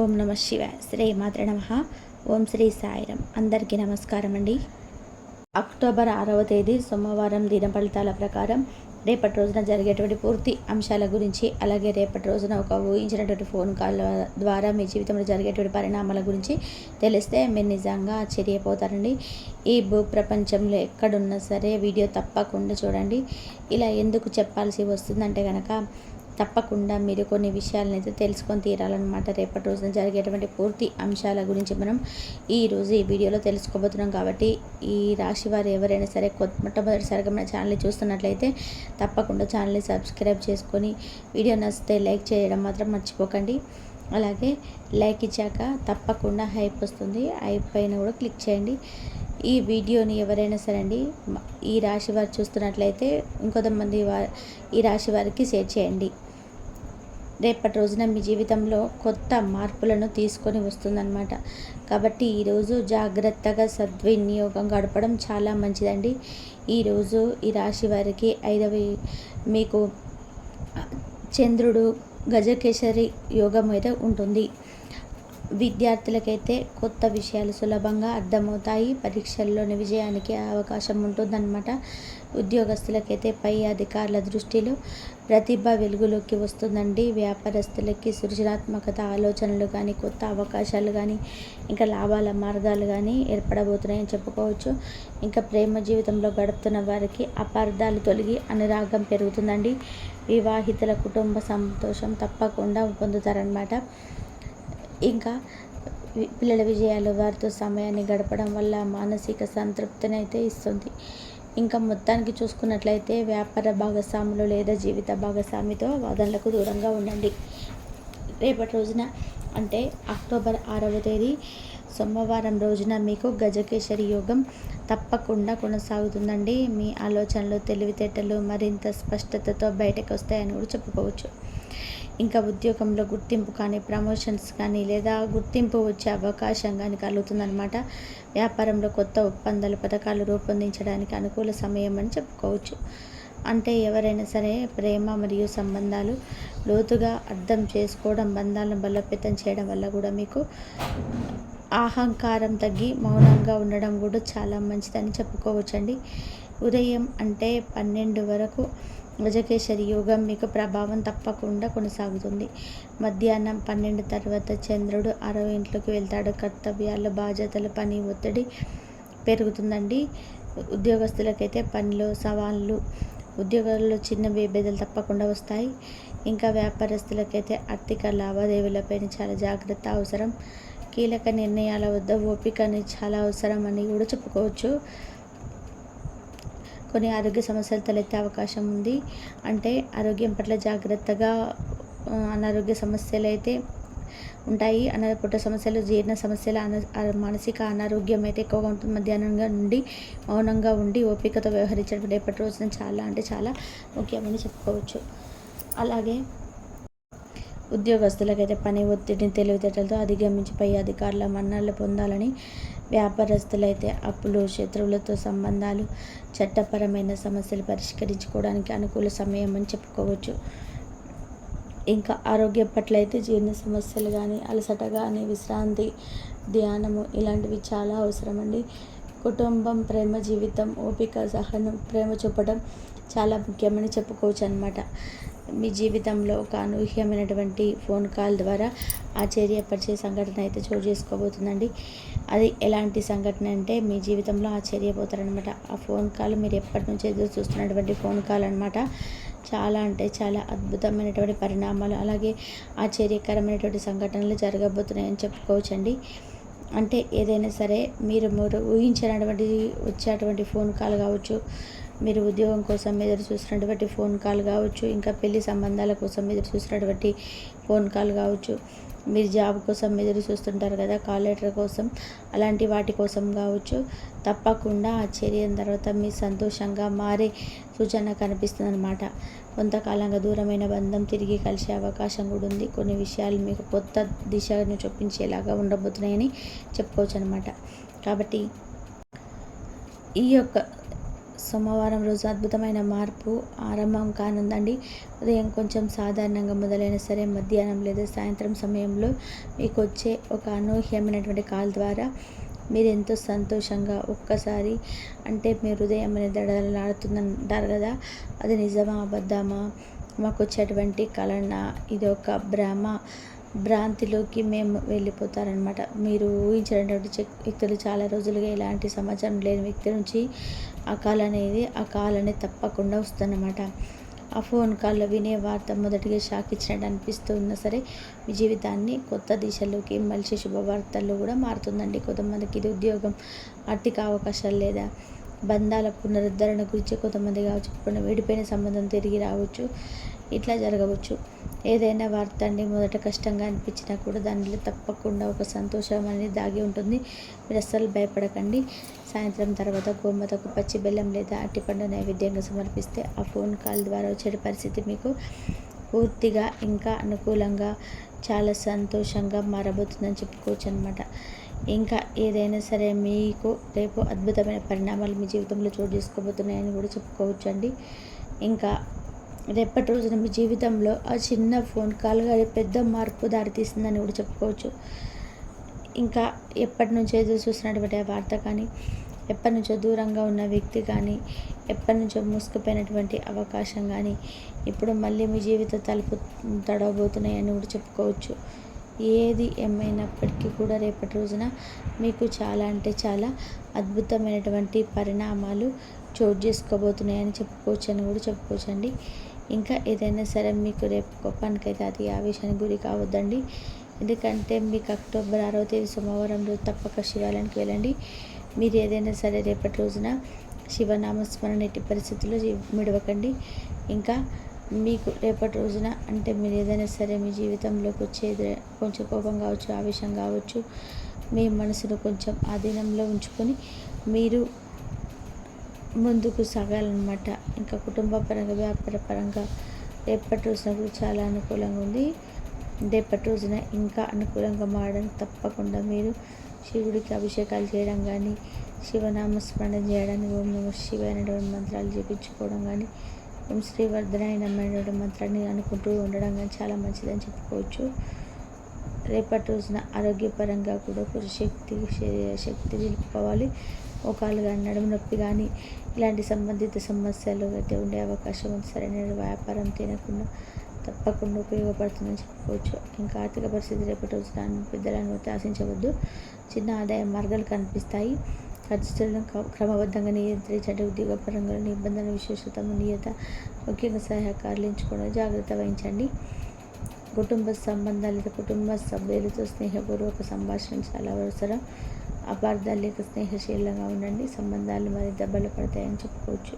ఓం నమ శివాయ శ్రీ మాత్ర నమ. ఓం శ్రీ సాయిరం అందరికీ నమస్కారం అండి. అక్టోబర్ ఆరవ తేదీ సోమవారం దిన ఫలితాల ప్రకారం రేపటి రోజున జరిగేటువంటి పూర్తి అంశాల గురించి అలాగే రేపటి రోజున ఒక ఊహించినటువంటి ఫోన్ కాల్ ద్వారా మీ జీవితంలో జరిగేటువంటి పరిణామాల గురించి తెలిస్తే మీరు నిజంగా ఆశ్చర్యపోతారండి. ఈ భూ ప్రపంచంలో ఎక్కడున్నా సరే వీడియో తప్పకుండా చూడండి. ఇలా ఎందుకు చెప్పాల్సి వస్తుందంటే కనుక తప్పకుండా మీరు కొన్ని విషయాలను అయితే తెలుసుకొని తీరాలన్నమాట. రేపటి రోజున జరిగేటువంటి పూర్తి అంశాల గురించి మనం ఈరోజు ఈ వీడియోలో తెలుసుకోబోతున్నాం కాబట్టి ఈ రాశి వారు ఎవరైనా సరే కొత్త మొట్టమొదటిసారిగా మన ఛానల్ని చూస్తున్నట్లయితే తప్పకుండా ఛానల్ని సబ్స్క్రైబ్ చేసుకొని వీడియో నచ్చితే లైక్ చేయడం మాత్రం మర్చిపోకండి. అలాగే లైక్ ఇచ్చాక తప్పకుండా హైప్ వస్తుంది. హైప్ పైన కూడా క్లిక్ చేయండి. ఈ వీడియోని ఎవరైనా సరే అండి ఈ రాశి వారు చూస్తున్నట్లయితే ఇంకొంతమంది వారి ఈ రాశి వారికి షేర్ చేయండి. రేపటి రోజున మీ జీవితంలో కొత్త మార్పులను తీసుకొని వస్తుందన్నమాట. కాబట్టి ఈరోజు జాగ్రత్తగా సద్వినియోగం గడపడం చాలా మంచిదండి. ఈరోజు ఈ రాశి వారికి ఐదవ మీకు చంద్రుడు గజకేసరి యోగం అయితే ఉంటుంది. విద్యార్థులకైతే కొత్త విషయాలు సులభంగా అర్థమవుతాయి. పరీక్షల్లోని విజయానికి అవకాశం ఉంటుందన్నమాట. ఉద్యోగస్తులకైతే పై అధికారుల దృష్టిలో ప్రతిభ వెలుగులోకి వస్తుందండి. వ్యాపారస్తులకి సృజనాత్మకత ఆలోచనలు కానీ కొత్త అవకాశాలు కానీ ఇంకా లాభాల మార్గాలు కానీ ఏర్పడబోతున్నాయని చెప్పుకోవచ్చు. ఇంకా ప్రేమ జీవితంలో గడుపుతున్న వారికి అపార్థాలు తొలగి అనురాగం పెరుగుతుందండి. వివాహితుల కుటుంబ సంతోషం తప్పకుండా పొందుతారనమాట ఇంకా పిల్లల విజయాలు వారితో సమయాన్ని గడపడం వల్ల మానసిక సంతృప్తిని అయితే ఇస్తుంది. ఇంకా మొత్తానికి చూసుకున్నట్లయితే వ్యాపార భాగస్వాములు లేదా జీవిత భాగస్వామితో వాదనలకు దూరంగా ఉండండి. రేపటి రోజున అంటే అక్టోబర్ ఆరవ తేదీ సోమవారం రోజున మీకు గజకేశరి యోగం తప్పకుండా కొనసాగుతుందండి. మీ ఆలోచనలు తెలివితేటలు మరింత స్పష్టతతో బయటకు వస్తాయని కూడా చెప్పుకోవచ్చు. ఇంకా ఉద్యోగంలో గుర్తింపు కానీ ప్రమోషన్స్ కానీ లేదా గుర్తింపు వచ్చే అవకాశం కానీ కలుగుతుందన్నమాట. వ్యాపారంలో కొత్త ఒప్పందాలు పథకాలు రూపొందించడానికి అనుకూల సమయం అని చెప్పుకోవచ్చు. అంటే ఎవరైనా సరే ప్రేమ మరియు సంబంధాలు లోతుగా అర్థం చేసుకోవడం బంధాలను బలోపేతం చేయడం వల్ల కూడా మీకు అహంకారం తగ్గి మౌనంగా ఉండడం కూడా చాలా మంచిదని చెప్పుకోవచ్చండి. ఉదయం అంటే పన్నెండు వరకు గజకేశరి యోగం మీకు ప్రభావం తప్పకుండా కొనసాగుతుంది. మధ్యాహ్నం పన్నెండు తర్వాత చంద్రుడు అరవై ఇంట్లోకి వెళ్తాడు. కర్తవ్యాలు బాధ్యతలు పని ఒత్తిడి పెరుగుతుందండి. ఉద్యోగస్తులకైతే పనిలో సవాళ్ళు ఉద్యోగాల్లో చిన్న విభేదాలు తప్పకుండా వస్తాయి. ఇంకా వ్యాపారస్తులకైతే ఆర్థిక లావాదేవీలపైన చాలా జాగ్రత్త అవసరం. కీలక నిర్ణయాల వద్ద ఓపిక అనేది చాలా అవసరం అని కూడా చెప్పుకోవచ్చు. కొన్ని ఆరోగ్య సమస్యలు తలెత్తే అవకాశం ఉంది. అంటే ఆరోగ్యం పట్ల జాగ్రత్తగా అనారోగ్య సమస్యలు అయితే ఉంటాయి. అన్న పుట్ట సమస్యలు జీర్ణ సమస్యలు అన మానసిక అనారోగ్యం అయితే ఎక్కువగా ఉంటుంది. మధ్యాహ్నంగా నుండి మౌనంగా ఉండి ఓపికతో వ్యవహరించడం రేపటి రోజున చాలా అంటే చాలా ముఖ్యమని చెప్పుకోవచ్చు. అలాగే ఉద్యోగస్తులకైతే పని ఒత్తిడిని తెలివితేటలతో అధిగమించి పై అధికారుల మన్నాలు పొందాలని వ్యాపారస్తులైతే అప్పులు శత్రువులతో సంబంధాలు చట్టపరమైన సమస్యలు పరిష్కరించుకోవడానికి అనుకూల సమయం అని చెప్పుకోవచ్చు. ఇంకా ఆరోగ్యం పట్ల అయితే జీర్ణ సమస్యలు కానీ అలసట కానీ విశ్రాంతి ధ్యానము ఇలాంటివి చాలా అవసరం అండి కుటుంబం ప్రేమ జీవితం ఓపిక సహనం ప్రేమ చూపడం చాలా ముఖ్యమని చెప్పుకోవచ్చు అనమాట మీ జీవితంలో ఒక అనూహ్యమైనటువంటి ఫోన్ కాల్ ద్వారా ఆశ్చర్యపరిచే సంఘటన అయితే చోటు చేసుకోబోతుందండి. అది ఎలాంటి సంఘటన అంటే మీ జీవితంలో ఆశ్చర్యపోతారనమాట ఆ ఫోన్ కాల్ మీరు ఎప్పటి నుంచి ఎదురు చూస్తున్నటువంటి ఫోన్ కాల్ అనమాట చాలా అంటే చాలా అద్భుతమైనటువంటి పరిణామాలు అలాగే ఆశ్చర్యకరమైనటువంటి సంఘటనలు జరగబోతున్నాయని చెప్పుకోవచ్చండి. అంటే ఏదైనా సరే మీరు మీరు ఊహించినటువంటి వచ్చేటువంటి ఫోన్ కాల్ కావచ్చు మీరు ఉద్యోగం కోసం ఎదురు చూసినటువంటి ఫోన్ కాల్ కావచ్చు ఇంకా పెళ్ళి సంబంధాల కోసం ఎదురు చూసినటువంటి ఫోన్ కాల్ కావచ్చు మీరు జాబ్ కోసం ఎదురు చూస్తుంటారు కదా కాల్ లెటర్ కోసం అలాంటి వాటి కోసం కావచ్చు తప్పకుండా ఆ చర్యన తర్వాత మీ సంతోషంగా మారే సూచన కనిపిస్తుంది అనమాట కొంతకాలంగా దూరమైన బంధం తిరిగి కలిసే అవకాశం కూడా ఉంది. కొన్ని విషయాలు మీకు కొత్త దిశను చూపించేలాగా ఉండబోతున్నాయని చెప్పుకోవచ్చు అనమాట కాబట్టి ఈ యొక్క సోమవారం రోజు అద్భుతమైన మార్పు ఆరంభం కానుందండి. ఉదయం కొంచెం సాధారణంగా మొదలైన సరే మధ్యాహ్నం లేదా సాయంత్రం సమయంలో మీకు వచ్చే ఒక అనూహ్యమైనటువంటి కాల్ ద్వారా మీరు ఎంతో సంతోషంగా ఒక్కసారి అంటే మీ హృదయం అనేది దడదలాడుతుందంటారు కదా. అది నిజమా అబద్ధమా? మాకు వచ్చేటువంటి కలన ఇది ఒక భ్రమ భ్రాంతిలోకి మేము వెళ్ళిపోతారనమాట మీరు ఊహించినటువంటి వ్యక్తులు చాలా రోజులుగా ఇలాంటి సమాచారం లేని వ్యక్తి నుంచి ఆ కాల్ అనేది ఆ కాల్ అనేది తప్పకుండా వస్తుందన్నమాట. ఆ ఫోన్ కాల్లో వినే వార్త మొదటిగా షాక్ ఇచ్చినట్టు అనిపిస్తూ ఉన్నా సరే మీ జీవితాన్ని కొత్త దిశలోకి మలిసి శుభవార్తల్లో కూడా మారుతుందండి. కొంతమందికి ఇది ఉద్యోగం ఆర్థిక అవకాశాలు లేదా బంధాల పునరుద్ధరణ గురించి కొంతమంది కావచ్చు ఇప్పుడు విడిపోయిన సంబంధం తిరిగి రావచ్చు ఇట్లా జరగవచ్చు. ఏదైనా వార్త అండి మొదట కష్టంగా అనిపించినా కూడా దానిలో తప్పకుండా ఒక సంతోషం అనేది దాగి ఉంటుంది. మీరు అస్సలు భయపడకండి. సాయంత్రం తర్వాత గోమతకు పచ్చి బెల్లం లేదా అట్టిపండు నైవేద్యంగా సమర్పిస్తే ఆ ఫోన్ కాల్ ద్వారా వచ్చే పరిస్థితి మీకు పూర్తిగా ఇంకా అనుకూలంగా చాలా సంతోషంగా మారబోతుందని చెప్పుకోవచ్చు అనమాట ఇంకా ఏదైనా సరే మీకు రేపు అద్భుతమైన పరిణామాలు మీ జీవితంలో చోటు చేసుకోబోతున్నాయని కూడా చెప్పుకోవచ్చు అండి ఇంకా రేపటి రోజున మీ జీవితంలో ఆ చిన్న ఫోన్ కాల్ కానీ పెద్ద మార్పు దారితీస్తుందని కూడా చెప్పుకోవచ్చు. ఇంకా ఎప్పటి నుంచో ఎదురు చూసినటువంటి ఆ వార్త కానీ ఎప్పటి నుంచో దూరంగా ఉన్న వ్యక్తి కానీ ఎప్పటి నుంచో మూసుకుపోయినటువంటి అవకాశం కానీ ఇప్పుడు మళ్ళీ మీ జీవిత తలుపు తడవబోతున్నాయని కూడా చెప్పుకోవచ్చు. ఏది ఏమైనప్పటికీ కూడా రేపటి రోజున మీకు చాలా అంటే చాలా అద్భుతమైనటువంటి పరిణామాలు చోటు చేసుకోబోతున్నాయని చెప్పుకోవచ్చు అని కూడా చెప్పుకోవచ్చు అండి ఇంకా ఏదైనా సరే మీకు రేపు కోపానికైతే అది ఆవేశానికి గురి కావద్దండి. ఎందుకంటే మీకు అక్టోబర్ ఆరవ తేదీ సోమవారం రోజు తప్పక శివాలయానికి వెళ్ళండి. మీరు ఏదైనా సరే రేపటి రోజున శివనామస్మరణ ఎట్టి పరిస్థితుల్లో మిడవకండి. ఇంకా మీకు రేపటి రోజున అంటే మీరు ఏదైనా సరే మీ జీవితంలోకి వచ్చేది కొంచెం కోపం కావచ్చు ఆవేశం కావచ్చు మీ మనసును కొంచెం ఆధీనంలో ఉంచుకొని మీరు ముందుకు సాగాలన్నమాట. ఇంకా కుటుంబ పరంగా వ్యాపార పరంగా రేపటి రోజున కూడా చాలా అనుకూలంగా ఉంది. రేపటి రోజున ఇంకా అనుకూలంగా మారడం తప్పకుండా మీరు శివుడికి అభిషేకాలు చేయడం కానీ శివనామస్మరణ చేయడానికి ఓం నమ శివైన మంత్రాలు చేపించుకోవడం కానీ ఓం శ్రీవర్ధనాయ మంత్రాన్ని అనుకుంటూ ఉండడం కానీ చాలా మంచిదని చెప్పుకోవచ్చు. రేపటి రోజున ఆరోగ్యపరంగా కూడా కొంచెం శక్తి శక్తి నిలుపుకోవాలి. మోకాలు కానీ నడుము నొప్పి కానీ ఇలాంటి సంబంధిత సమస్యలు అయితే ఉండే అవకాశం ఉంది. సరైన వ్యాపారం తినకుండా తప్పకుండా ఉపయోగపడుతుందని చెప్పుకోవచ్చు. ఇంకా ఆర్థిక పరిస్థితి రేపటి రోజున పెద్దలను ఆశించవద్దు. చిన్న ఆదాయ మార్గాలు కనిపిస్తాయి. ఖర్చులను క్రమబద్ధంగా నియంత్రించండి. ఉద్యోగపరంగా నిబంధనల విశేషత నియత ముఖ్యంగా సహాయకారులు ఎంచుకోవడం జాగ్రత్త వహించండి. కుటుంబ సంబంధాలు కుటుంబ సభ్యులతో స్నేహపూర్వక సంభాషణ చాలా అవసరం. అపార్థాలు లేక స్నేహశీలంగా ఉండండి. సంబంధాలు మరింత బలపడతాయని చెప్పుకోవచ్చు.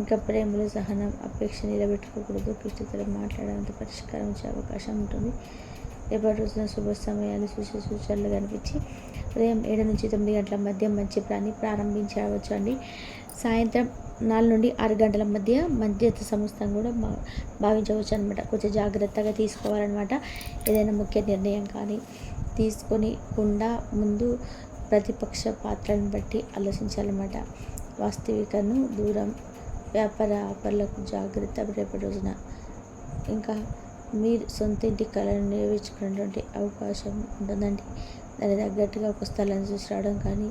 ఇంకా ప్రేమలు సహనం అపేక్ష నిలబెట్టుకోకూడదు. క్లిష్టతలు మాట్లాడేంత పరిష్కారం వచ్చే అవకాశం ఉంటుంది. రేపటి రోజున శుభ సమయాలు సూచన సూచనలు కనిపించి ఉదయం ఏడు నుంచి తొమ్మిది గంటల మధ్య మంచి ప్రాణి ప్రారంభించవచ్చు అండి. సాయంత్రం నాలుగు నుండి ఆరు గంటల మధ్య మధ్యత సంస్థను కూడా భావించవచ్చు అనమాట కొంచెం జాగ్రత్తగా తీసుకోవాలన్నమాట. ఏదైనా ముఖ్య నిర్ణయం కానీ తీసుకొని కుండా ముందు ప్రతిపక్ష పాత్రను బట్టి ఆలోచించాలన్నమాట. వాస్తవికను దూరం వ్యాపార ఆఫర్లకు జాగ్రత్త రేపటి రోజున. ఇంకా మీరు సొంత ఇంటి కళను నెరవేర్చుకునేటువంటి అవకాశం ఉంటుందండి. దాని తగ్గట్టుగా ఒక స్థలాన్ని చూసి రావడం కానీ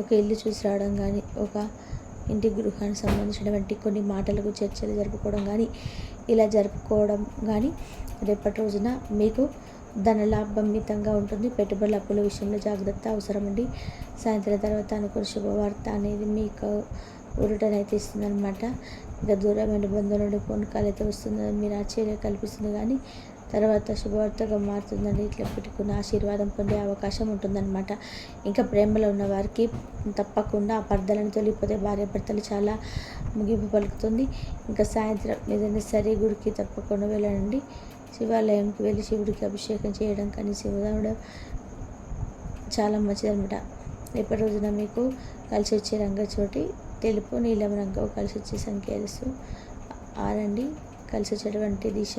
ఒక ఇల్లు చూసి రావడం కానీ ఒక ఇంటి గృహానికి సంబంధించినటువంటి కొన్ని మాటలకు చర్చలు జరుపుకోవడం కానీ ఇలా జరుపుకోవడం కానీ రేపటి రోజున మీకు ధనలాభం మితంగా ఉంటుంది. పెట్టుబడుల అప్పుల విషయంలో జాగ్రత్త అవసరమండి. సాయంత్రం తర్వాత అనుకున్న శుభవార్త అనేది మీకు ఉరుటనైతే ఇస్తుందన్నమాట. ఇంకా దూరమైన బంధువుల నుండి ఫోన్ కాల్ అయితే వస్తుందని మీరు ఆశ్చర్యం కల్పిస్తుంది కానీ తర్వాత శుభవార్తగా మారుతుందని ఇట్లా పెట్టుకున్న ఆశీర్వాదం పొందే అవకాశం ఉంటుందన్నమాట. ఇంకా ప్రేమలో ఉన్న వారికి తప్పకుండా ఆ పర్దలను తొలిపోతే భార్య భర్తలు చాలా ముగింపు పలుకుతుంది. ఇంకా సాయంత్రం ఏదైనా సరే గుడికి తప్పకుండా వెళ్ళండి శివాలయంకి వెళ్ళి శివుడికి అభిషేకం చేయడం కానీ శివరావుడు చాలా మంచిదనమాట రేపటి రోజున మీకు కలిసి వచ్చే రంగచోటి తెలుపు నీలం రంగు కలిసి వచ్చే సంకేతస్తూ ఆరండి కలిసి వచ్చేటువంటి దిశ.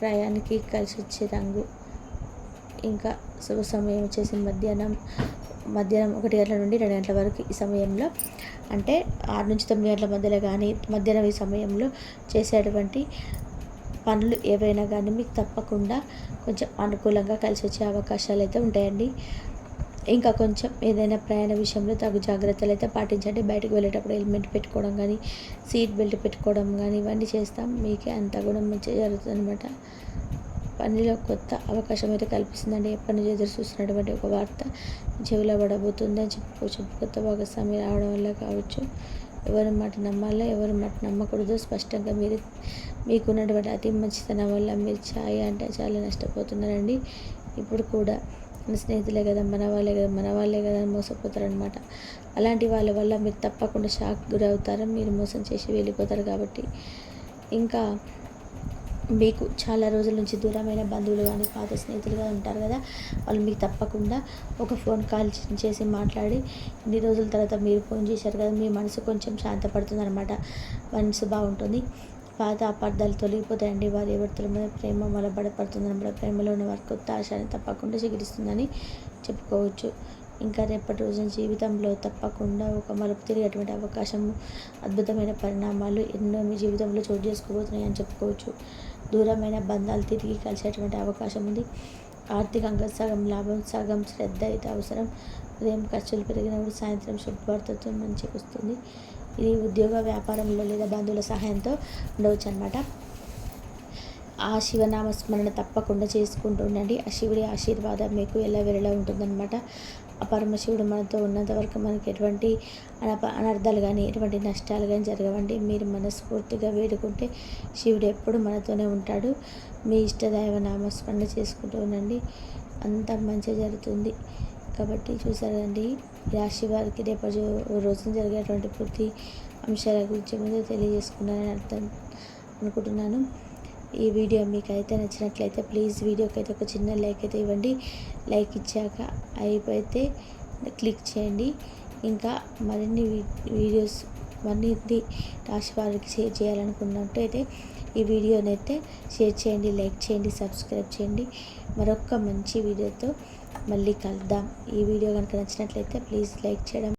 ప్రయాణికి కలిసి వచ్చే రంగు. ఇంకా శుభ సమయం వచ్చేసి మధ్యాహ్నం. మధ్యాహ్నం ఒకటి గంటల నుండి రెండు గంటల వరకు ఈ సమయంలో. అంటే ఆరు నుంచి తొమ్మిది గంటల మధ్యలో కానీ మధ్యాహ్నం ఈ సమయంలో చేసేటువంటి పనులు ఏవైనా కానీ మీకు తప్పకుండా కొంచెం అనుకూలంగా కలిసి వచ్చే అవకాశాలు అయితే ఉంటాయండి. ఇంకా కొంచెం ఏదైనా ప్రయాణ విషయంలో తగు జాగ్రత్తలు అయితే పాటించండి. బయటకు వెళ్ళేటప్పుడు హెల్మెట్ పెట్టుకోవడం కానీ సీట్ బెల్ట్ పెట్టుకోవడం కానీ ఇవన్నీ చేస్తాం. మీకే అంతా కూడా మంచిగా జరుగుతుంది అనమాట పనిలో కొత్త అవకాశం అయితే కల్పిస్తుందండి. ఎప్పటి నుంచి ఎదురు చూస్తున్నటువంటి ఒక వార్త. చెవిలో పడబోతుంది అని చెప్పుకోవచ్చు కొత్త భాగస్వామి రావడం వల్ల కావచ్చు. ఎవరి మాట నమ్మాలో ఎవరి మాట నమ్మకూడదు. స్పష్టంగా మీరు మీకున్నటువంటి అతి మంచితనం వల్ల మీరు ఛాయ్ అంటే చాలా నష్టపోతున్నారండి. ఇప్పుడు కూడా మన స్నేహితులే కదా మన వాళ్ళే కదా మన వాళ్ళే కదా అని మోసపోతారనమాట అలాంటి వాళ్ళ వల్ల మీరు తప్పకుండా షాక్ గురవుతారు మీరు మోసం చేసి వెళ్ళిపోతారు కాబట్టి. ఇంకా మీకు చాలా రోజుల నుంచి దూరమైన బంధువులు కానీ పాత స్నేహితులుగా ఉంటారు కదా వాళ్ళు మీకు తప్పకుండా ఒక ఫోన్ కాల్ చేసి మాట్లాడి ఇన్ని రోజుల తర్వాత మీరు ఫోన్ చేశారు కదా మీ మనసు కొంచెం శాంతపడుతుంది అనమాట మనసు బాగుంటుంది. పాత అపార్థాలు తొలగిపోతాయండి. వారి ఎవరితో మీద ప్రేమ వల్ల బడపడుతుంది అనమాట ప్రేమలో ఉన్న వారి కొత్త ఆశాన్ని తప్పకుండా చికిరిస్తుందని చెప్పుకోవచ్చు. ఇంకా రేపటి రోజున జీవితంలో తప్పకుండా ఒక మలుపు తిరిగేటువంటి అవకాశం అద్భుతమైన పరిణామాలు ఎన్నో మీ జీవితంలో చోటు చేసుకోబోతున్నాయి అని చెప్పుకోవచ్చు. దూరమైన బంధాలు తిరిగి కలిసేటువంటి అవకాశం ఉంది. ఆర్థికంగా సగం లాభం సగం శ్రద్ధ అయితే అవసరం. ఉదయం ఖర్చులు పెరిగినప్పుడు సాయంత్రం శుభవార్తతో మంచిగా వస్తుంది. ఇది ఉద్యోగ వ్యాపారంలో లేదా బంధువుల సహాయంతో ఉండవచ్చు అనమాట ఆ శివనామ స్మరణ తప్పకుండా చేసుకుంటూ ఉండండి. ఆ శివుడి ఆశీర్వాదం మీకు ఎలా వెళ్ళలా ఉంటుందన్నమాట. ఆ పరమశివుడు మనతో ఉన్నంత వరకు మనకి ఎటువంటి అనప అనర్థాలు కానీ ఎటువంటి నష్టాలు కానీ జరగవండి. మీరు మనస్ఫూర్తిగా వేడుకుంటే శివుడు ఎప్పుడు మనతోనే ఉంటాడు. మీ ఇష్టదైవ నామస్మరణ చేసుకుంటూ ఉండండి. అంత మంచి జరుగుతుంది. కాబట్టి చూసారు కదండి రాశి వారికి రేపు రోజున జరిగేటువంటి పూర్తి అంశాల గురించి ముందు తెలియజేసుకున్నారని అర్థం అనుకుంటున్నాను. ఈ వీడియో మీకు అయితే నచ్చినట్లయితే ప్లీజ్ వీడియోకి అయితే ఒక చిన్న లైక్ అయితే ఇవ్వండి. లైక్ ఇచ్చాక అయిపోతే క్లిక్ చేయండి. ఇంకా మరిన్ని వీడియోస్ మరిన్ని రాశి వారికి షేర్ చేయాలనుకున్నట్టయితే ఈ వీడియోని అయితే షేర్ చేయండి లైక్ చేయండి సబ్స్క్రైబ్ చేయండి. మరొక మంచి వీడియోతో మళ్ళీ కలుద్దాం. ఈ వీడియో కనుక నచ్చినట్లయితే ప్లీజ్ లైక్ చేయడం